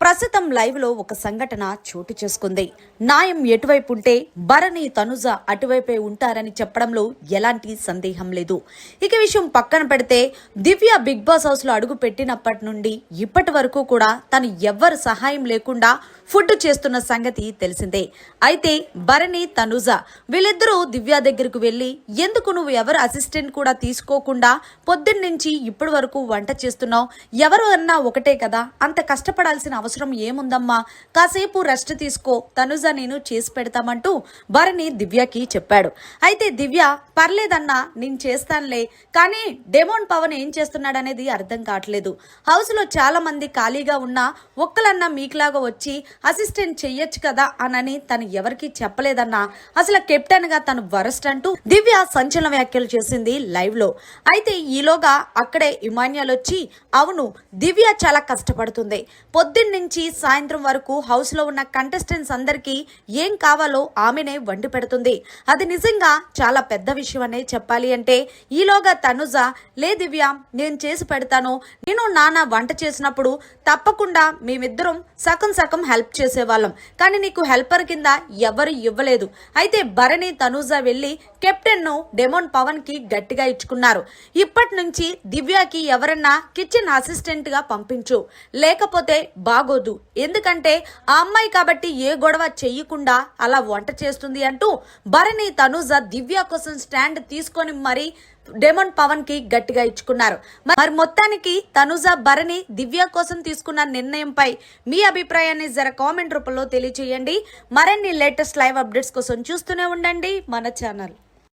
ప్రస్తుతం లైవ్లో ఒక సంఘటన చోటు చేసుకుంది. న్యాయం ఎటువైపు ఉంటే భరణి తనుజ అటువైపే ఉంటారని చెప్పడంలో ఎలాంటి సందేహం లేదు. ఇక విషయం పక్కన పెడితే దివ్య బిగ్ బాస్ హౌస్లో అడుగు పెట్టినప్పటి నుండి ఇప్పటి వరకు కూడా తను ఎవ్వరు సహాయం లేకుండా ఫుడ్ చేస్తున్న సంగతి తెలిసిందే. అయితే భరణి తనుజ వీళ్ళిద్దరూ దివ్య దగ్గరకు వెళ్ళి ఎందుకు నువ్వు ఎవరు అసిస్టెంట్ కూడా తీసుకోకుండా పొద్దున్నుంచి ఇప్పటి వరకు వంట చేస్తున్నావు? ఎవరు అన్నా ఒకటే కదా అంత కష్టపడాల్సిన అవసరం ఏముందమ్మా? కాసేపు రెస్ట్ తీసుకో. తనుజ నేను చేసి పెడతామంటూ భరణి దివ్యకి చెప్పాడు. అయితే దివ్య పర్లేదన్నా నేను చేస్తానులే. కానీ డెమోన్ పవన్ ఏం చేస్తున్నాడనేది అర్థం కావట్లేదు. హౌస్లో చాలా మంది ఖాళీగా ఉన్నా ఒక్కలన్నా మీకులాగా వచ్చి అసిస్టెంట్ చెయ్యొచ్చు కదా అనని తను ఎవరికి చెప్పలేదన్నా. అసలు కెప్టెన్గా తను వరస్ట్ అంటూ దివ్య సంచలన వ్యాఖ్యలు చేసింది లైవ్లో. అయితే ఈలోగా అక్కడే ఇమాన్యాల్ వచ్చి అవును దివ్య చాలా కష్టపడుతుంది. పొద్దున్నే నుంచి సాయంత్రం వరకు హౌస్లో ఉన్న కంటెస్టెంట్స్ అందరికీ ఏం కావాలో ఆమెనే వండి పెడుతుంది. అది నిజంగా చాలా పెద్ద విషయం అనే చెప్పాలి అంటే ఈలోగా తనుజ లే దివ్య నేను చేసి పెడతాను. నేను నాన్న వంట చేసినప్పుడు తప్పకుండా మేమిద్దరం సగం సగం హెల్ప్ చేసేవాళ్ళం. కానీ నీకు హెల్పర్ కింద ఎవరు ఇవ్వలేదు. అయితే భరణి తనుజ వెళ్ళి కెప్టెన్ను డెమోన్ పవన్కి గట్టిగా ఇచ్చుకున్నారు. ఇప్పటి నుంచి దివ్యకి ఎవరన్నా కిచెన్ అసిస్టెంట్గా పంపించు. లేకపోతే బాగు బాగోదు ఎందుకంటే ఆ అమ్మాయి కాబట్టి ఏ గొడవ చెయ్యకుండా అలా వంట చేస్తుంది అంటూ భరణి తనుజ దివ్య కోసం స్టాండ్ తీసుకొని మరి డెమన్ పవన్కి గట్టిగా ఇచ్చుకున్నారు. మరి మొత్తానికి తనుజ భరణి దివ్య కోసం తీసుకున్న నిర్ణయంపై మీ అభిప్రాయాన్ని జర కామెంట్ రూపంలో తెలియచేయండి. మరిన్ని లేటెస్ట్ లైవ్ అప్డేట్స్ కోసం చూస్తూనే ఉండండి. మన ఛానల్.